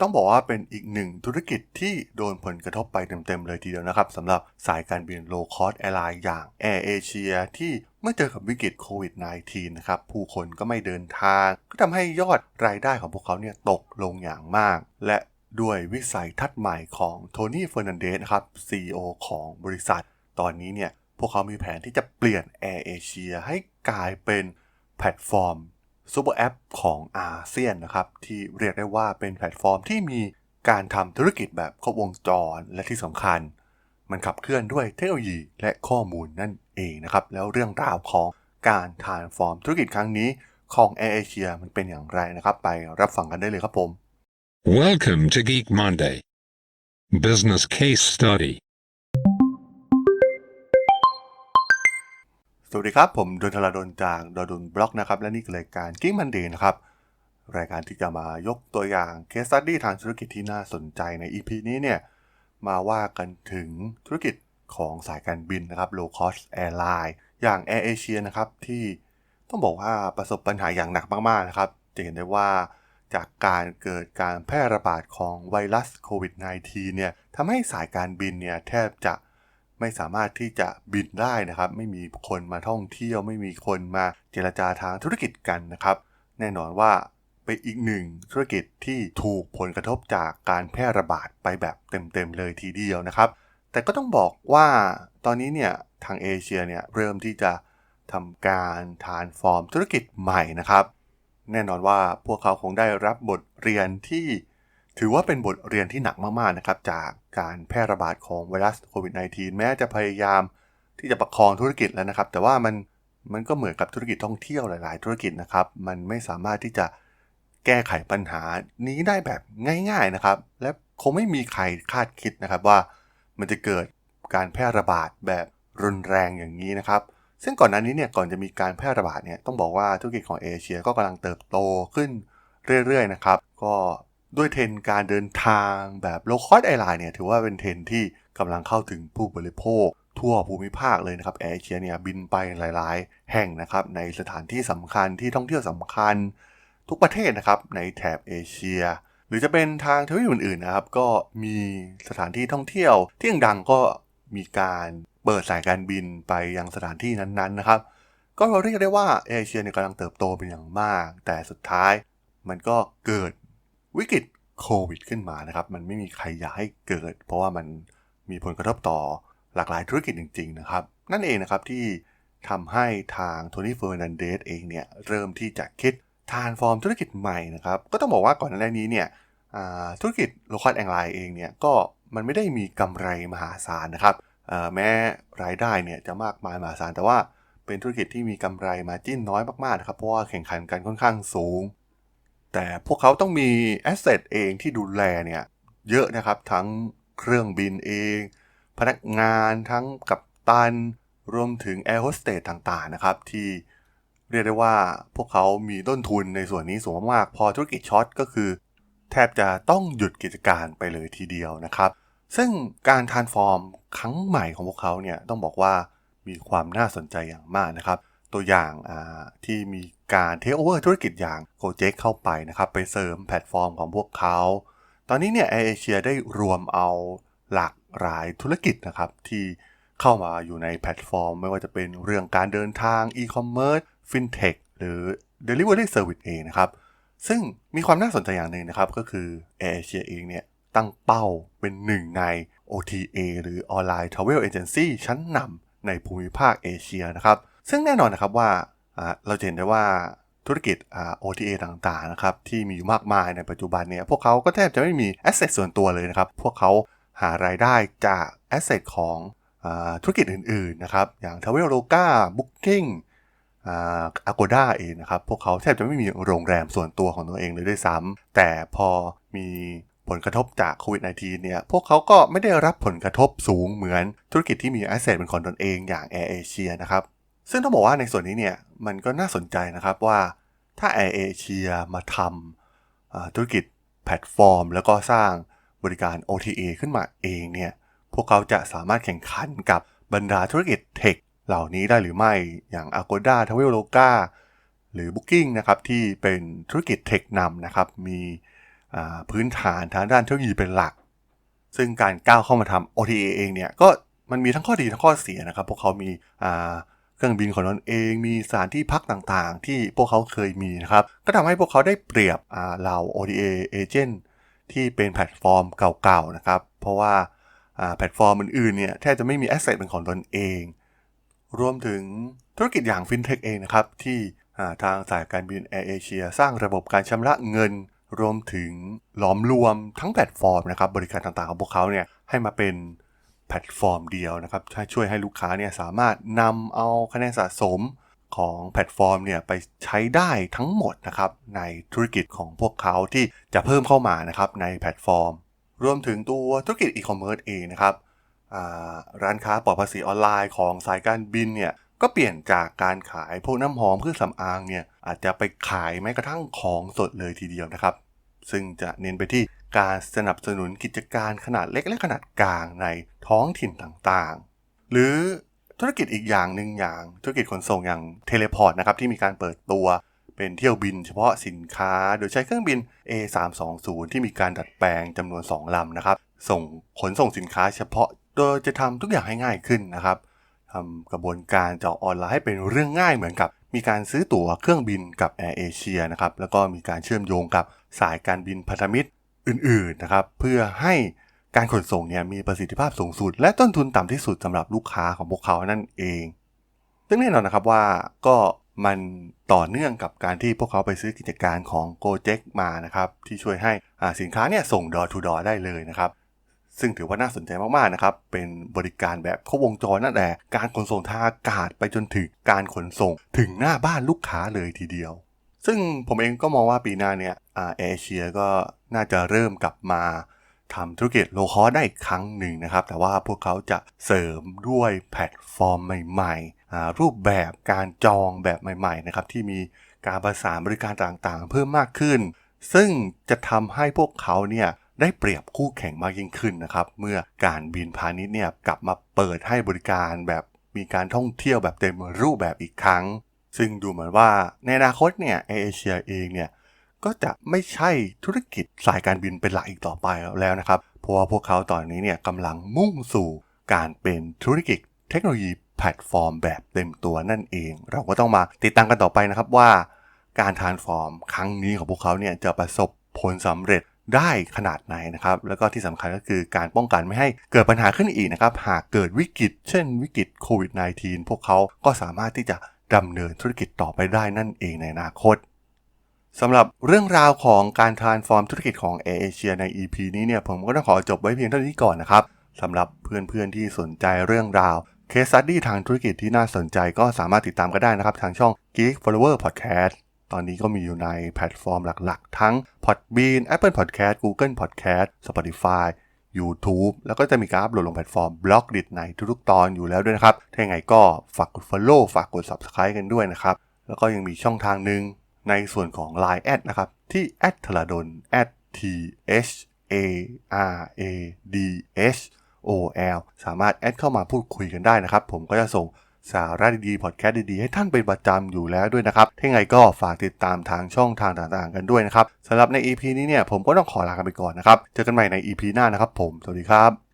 ต้องบอกว่าเป็นอีกหนึ่งธุรกิจที่โดนผลกระทบไปเต็มๆเลยทีเดียวนะครับสำหรับสายการบินโลคอสแอร์ไลน์อย่าง Air Asia ที่เมื่อเจอกับวิกฤตโควิด -19 นะครับ ผู้คนก็ไม่เดินทาง ก็ทำให้ยอดรายได้ของพวกเขาเนี่ยตกลงอย่างมาก และด้วยวิสัยทัศน์ใหม่ของโทนี่เฟอร์นันเดสครับ CEO ของบริษัท ตอนนี้เนี่ยพวกเขามีแผนที่จะเปลี่ยน Air Asia ให้กลายเป็นแพลตฟอร์ม ซูเปอร์แอปของอาเซียนนะครับที่เรียกได้ว่าเป็นแพลตฟอร์มที่มีการทำธุรกิจแบบครบวงจรและที่สำคัญ มันขับเคลื่อนด้วยเทคโนโลยีและข้อมูลนั่นเองนะครับ แล้วเรื่องราวของการทานฟอร์มธุรกิจครั้งนี้ของ Air Asia มันเป็นอย่างไรนะครับ ไปรับฟังกันได้เลยครับผม Welcome to Geek Monday. Business Case Study. วัสดีครับ ผมดนทลาดนจากดดุนบล็อกนะครับ และนี่คือรายการกิ้งมันเดย์นะครับ รายการที่จะมายกตัวอย่างเคสตัดดี้ทางธุรกิจที่น่าสนใจใน EP นี้เนี่ย มาว่ากันถึงธุรกิจของสายการบินนะครับ low cost airline อย่าง Air Asia นะครับ ที่ต้องบอกว่าประสบปัญหาอย่างหนักมาก ๆ นะครับ จะเห็นได้ว่าจากการเกิดการแพร่ระบาดของไวรัสโควิด -19 เนี่ยทำให้สายการบินเนี่ยแทบจะ ไม่สามารถที่จะบินได้นะครับ ไม่มีคนมาท่องเที่ยว ไม่มีคนมาเจรจาทางธุรกิจกันนะครับ แน่นอนว่าเป็นอีกหนึ่งธุรกิจที่ถูกผลกระทบจากการแพร่ระบาดไปแบบเต็มๆเลยทีเดียวนะครับ แต่ก็ต้องบอกว่าตอนนี้เนี่ยทางเอเชียเนี่ยเริ่มที่จะทำการทานฟอร์มธุรกิจใหม่นะครับ แน่นอนว่าพวกเขาคงได้รับบทเรียนที่ ถือว่าเป็นบทเรียนที่หนักมากๆนะครับจากการแพร่ระบาดของไวรัสโควิด -19 แม้จะพยายามที่จะประคองธุรกิจแล้วนะครับ แต่ว่ามันมันก็เหมือนกับธุรกิจท่องเที่ยวหลาย ๆ ธุรกิจนะครับ มันไม่สามารถที่จะแก้ไขปัญหานี้ได้แบบง่าย ๆนะครับ และคงไม่มีใครคาดคิดนะครับว่า มันจะเกิดการแพร่ระบาดแบบรุนแรงอย่างนี้นะครับ ซึ่งก่อนหน้านี้เนี่ยก่อนจะมีการแพร่ระบาดเนี่ยต้องบอกว่าธุรกิจของเอเชียก็กำลังเติบโตขึ้นเรื่อยๆนะครับ ก็ ด้วยเทรนการเดินทางแบบโลคอสไอไลน์เนี่ยถือว่าเป็นเทรนที่กำลังเข้าถึงผู้บริโภค ทั่วภูมิภาคเลยนะครับแอร์เอเชียเนี่ยบินไปหลาย ๆ แห่งนะครับในสถานที่สำคัญที่ท่องเที่ยวสำคัญ ทุกประเทศนะครับในแถบเอเชีย หรือจะเป็นทางทวีปอื่น ๆ นะครับ ก็มีสถานที่ท่องเที่ยว ที่ดังก็มีการเปิดสายการบินไปยังสถานที่นั้น ๆ นะครับ ก็เราเรียกได้ว่าเอเชียเนี่ยกำลังเติบโตเป็นอย่างมาก แต่สุดท้ายมันก็เกิด วิกฤตโควิดขึ้นมานะครับ มันไม่มีใครอยากให้เกิด เพราะว่ามันมีผลกระทบต่อหลากหลายธุรกิจจริง ๆ นะครับ นั่นเองนะครับที่ทำให้ทางโทนี่เฟอร์นันเดสเองเนี่ยเริ่มที่จะคิดทานฟอร์มธุรกิจใหม่นะครับ ก็ต้องบอกว่าก่อนหน้านี้เนี่ยธุรกิจโลคอลแองไลน์เองเนี่ยก็มันไม่ได้มีกำไรมหาศาลนะครับแม้รายได้เนี่ยจะมากมายมหาศาลแต่ว่าเป็นธุรกิจที่มีกำไรมาจิ้นน้อยมากๆนะครับเพราะว่าแข่งขันกันค่อนข้างสูง แต่พวกเขาต้องมีแอสเซทเองที่ดูแลเนี่ยเยอะนะครับทั้งเครื่องบินเอง พนักงานทั้งกัปตัน รวมถึงแอร์โฮสเตสต่างๆนะครับ ที่เรียกได้ว่าพวกเขามีต้นทุนในส่วนนี้สูงมากพอธุรกิจช็อตก็คือ แทบจะต้องหยุดกิจการไปเลยทีเดียวนะครับ ซึ่งการทานฟอร์มครั้งใหม่ของพวกเขาเนี่ยต้องบอกว่ามีความน่าสนใจอย่างมากนะครับ ตัวอย่างที่มี การเทคโอเวอร์ธุรกิจอย่าง g o j e k เข้าไปนะครับ ไปเสริมแพลตฟอร์มของพวกเขา ตอนนี้เนี่ยแอร์เอเชียได้รวมเอาหลากหลายธุรกิจนะครับ ที่เข้ามาอยู่ในแพลตฟอร์ม ไม่ว่าจะเป็นเรื่องการเดินทางอีคอมเมิร์ซฟินเทคหรือ Delivery Service เองนะครับ ซึ่งมีความน่าสนใจอย่างหนึ่งนะครับ ก็คือ Air Asia เองเนี่ย ตั้งเป้าเป็นหนึ่งใน OTA หรือ Online Travel Agency ชั้นนำในภูมิภาคเอเชียนะครับ ซึ่งแน่นอนนะครับว่า เราเห็นได้ว่าธุรกิจ OTA ต่างๆนะครับที่มีอยู่มากมายในปัจจุบันเนี่ยพวกเขาก็แทบจะไม่มีแอสเซทส่วนตัวเลยนะครับพวกเขาหารายได้จากแอสเซทของธุรกิจอื่นๆนะครับอย่าง Traveloka Booking อาโกด้าเองนะครับ พวกเขาแทบจะไม่มีโรงแรมส่วนตัวของตัวเองเลยด้วยซ้ำแต่พอมีผลกระทบจากโควิด -19 เนี่ย พวกเขาก็ไม่ได้รับผลกระทบสูงเหมือนธุรกิจที่มีแอสเซทเป็นของตนเองอย่าง Air Asia นะครับ ซึ่งต้องบอกว่าในส่วนนี้เนี่ยมันก็น่าสนใจนะครับว่าถ้า Air Asia มาทำธุรกิจแพลตฟอร์ม แล้วก็สร้างบริการ OTA ขึ้นมาเองเนี่ยพวกเขาจะสามารถแข่งขันกับบรรดาธุรกิจเทคเหล่านี้ได้หรือไม่อย่าง Agoda Traveloka หรือ Booking นะครับที่เป็นธุรกิจเทคนำนะครับมีพื้นฐานทางด้านเทคโนโลยีเป็นหลัก ซึ่งการก้าวเข้ามาทำ OTA เองเนี่ยก็มันมีทั้งข้อดีทั้งข้อเสียนะครับ พวกเขามีา เครื่องบินของตนเองมีสถานที่พักต่างๆ ที่พวกเขาเคยมีนะครับ ก็ทำให้พวกเขาได้เปรียบเหล่า OTA agent ที่เป็นแพลตฟอร์มเก่าๆนะครับ เพราะว่าแพลตฟอร์มอื่นๆเนี่ยแทบจะไม่มีแอสเซทเป็นของตนเอง รวมถึงธุรกิจอย่างฟินเทคเองนะครับ ที่ทางสายการบินแอร์เอเชียสร้างระบบการชำระเงิน รวมถึงหลอมรวมทั้งแพลตฟอร์มนะครับบริการต่างๆของพวกเขาเนี่ยให้มาเป็น แพลตฟอร์มเดียวนะครับช่วยให้ลูกค้าเนี่ยสามารถนำเอาคะแนนสะสมของแพลตฟอร์มเนี่ยไปใช้ได้ทั้งหมดนะครับในธุรกิจของพวกเขาที่จะเพิ่มเข้ามานะครับในแพลตฟอร์ม รวมถึงตัวธุรกิจอีคอมเมิร์ซเองนะครับร้านค้าปลอดภาษีออนไลน์ของสายการบินเนี่ยก็เปลี่ยนจากการขายพวกน้ำหอมเครื่องสำอางเนี่ยอาจจะไปขายแม้กระทั่งของสดเลยทีเดียวนะครับ ซึ่งจะเน้นไปที่ การสนับสนุนกิจการขนาดเล็กและขนาดกลางในท้องถิ่นต่างๆ หรือธุรกิจอีกอย่างหนึ่งอย่าง ธุรกิจขนส่งอย่างเทเลพอร์ตนะครับที่มีการเปิดตัวเป็นเที่ยวบินเฉพาะสินค้าโดยใช้เครื่องบิน A320 ที่มีการดัดแปลงจำนวน 2ลำนะครับ ส่งขนส่งสินค้าเฉพาะโดยจะทำทุกอย่างให้ง่ายขึ้นนะครับทำกระบวนการจองออนไลน์ให้เป็นเรื่องง่ายเหมือนกับ มีการซื้อตั๋วเครื่องบินกับแอร์เอเชียนะครับแล้วก็มีการเชื่อมโยงกับสายการบินพันธมิตร อื่นๆนะครับ เพื่อให้การขนส่งเนี่ยมีประสิทธิภาพสูงสุด และต้นทุนต่ำที่สุดสำหรับลูกค้าของพวกเขานั่นเอง ซึ่งแน่นอนนะครับว่าก็มันต่อเนื่องกับการที่พวกเขาไปซื้อกิจการของ g o j e k มานะครับที่ช่วยให้สินค้าเนี่ยส่ง door to door ได้เลยนะครับ ซึ่งถือว่าน่าสนใจมากๆนะครับ เป็นบริการแบบครบวงจรนั่นแหละการขนส่งทางอากาศไปจนถึงการขนส่งถึงหน้าบ้านลูกค้าเลยทีเดียว ซึ่งผมเองก็มองว่าปีหน้าเนี่ย อาเอเชียก็น่าจะเริ่มกลับมาทำธุรกิจโลคอสได้อีกครั้งหนึ่งนะครับ แต่ว่าพวกเขาจะเสริมด้วยแพลตฟอร์มใหม่ๆ รูปแบบการจองแบบใหม่ๆนะครับที่มีการประสานบริการต่างๆ เพิ่มมากขึ้น ซึ่งจะทำให้พวกเขาเนี่ยได้เปรียบคู่แข่งมากยิ่งขึ้นนะครับ เมื่อการบินพาณิชย์เนี่ยกลับมาเปิดให้บริการแบบมีการท่องเที่ยวแบบเต็มรูปแบบอีกครั้ง ซึ่งดูเหมือนว่าในอนาคตเนี่ยเอเชียเองเนี่ย ก็จะไม่ใช่ธุรกิจสายการบินเป็นหลักอีกต่อไปแล้วนะครับ เพราะว่าพวกเขาตอนนี้เนี่ยกำลังมุ่งสู่การเป็นธุรกิจเทคโนโลยีแพลตฟอร์มแบบเต็มตัวนั่นเอง เราก็ต้องมาติดตามกันต่อไปนะครับว่า การทานฟอร์มครั้งนี้ของพวกเขาเนี่ยจะประสบผลสำเร็จได้ขนาดไหนนะครับ แล้วก็ที่สำคัญก็คือการป้องกันไม่ให้เกิดปัญหาขึ้นอีกนะครับ หากเกิดวิกฤตเช่นวิกฤตโควิด -19 พวกเขาก็สามารถที่จะดำเนินธุรกิจต่อไปได้นั่นเองในอนาคต สำหรับเรื่องราวของการทานฟอร์มธุรกิจของเอเชียใน EP นี้เนี่ยผมก็ต้องขอจบไว้เพียงเท่านี้ก่อนนะครับสำหรับเพื่อนๆที่สนใจเรื่องราวเคส e ั t ดี้ทางธุรกิจที่น่าสนใจก็สามารถติดตามกันได้นะครับ ทางช่อง Geek Flower Podcast ตอนนี้ก็มีอยู่ในแพลตฟอร์มหลักๆ ทั้ง Podbean Apple Podcast Google Podcast Spotify YouTube แล้วก็จะมีการอัปโหลดลงแพลตฟอร์มบล็อกดิในทุกๆตอนอยู่แล้วด้วยนะครับ ถ้าอย่างไรก็ฝากกด Follow ฝากกด Subscribe กันด้วยนะครับ แล้วก็ยังมีช่องทางหนึ่ง ในส่วนของ Line แอดนะครับ ที่ a t l a d o n t h a r a d h o l สามารถแอดเข้ามาพูดคุยกันได้นะครับ ผมก็จะส่งสาระดีๆ พอดแคสต์ดีๆ ให้ท่านเป็นประจำอยู่แล้วด้วยนะครับถ้าไงก็ฝากติดตามทางช่องทางต่างๆ กันด้วยนะครับสำหรับใน EP นี้เนี่ยผมก็ต้องขอลากันไปก่อนนะครับ เจอกันใหม่ใน EP หน้านะครับผม สวัสดีครับ